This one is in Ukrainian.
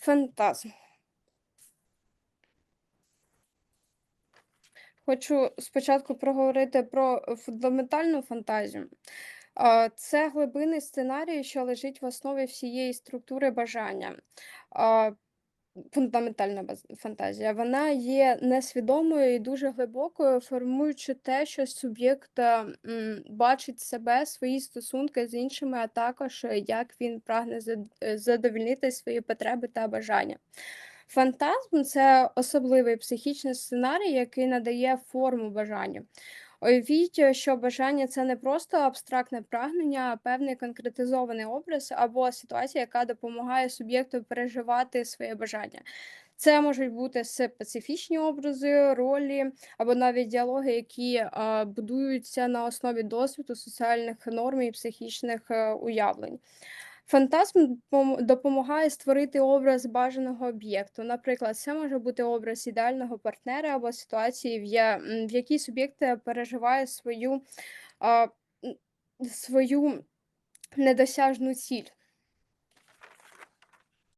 Фантазм. Хочу спочатку проговорити про фундаментальну фантазію. Це глибинний сценарій, що лежить в основі всієї структури бажання. Фундаментальна фантазія. Вона є несвідомою і дуже глибокою, формуючи те, що суб'єкт е, бачить себе, свої стосунки з іншими, а також е, як він прагне е, свої потреби та бажання. Фантазм це особливий психічний сценарій, який надає форму бажанню. Уявіть, що бажання це не просто абстрактне прагнення, а певний конкретизований образ або ситуація, яка допомагає суб'єкту переживати своє бажання. Це можуть бути специфічні образи, ролі або навіть діалоги, які будуються на основі досвіду, соціальних норм і психічних е, уявлень. Фантазм пом- допомагає створити образ бажаного об'єкту. Наприклад, це може бути образ ідеального партнера або ситуації, в, я- в якій суб'єкт е, переживає свою, а, свою недосяжну ціль.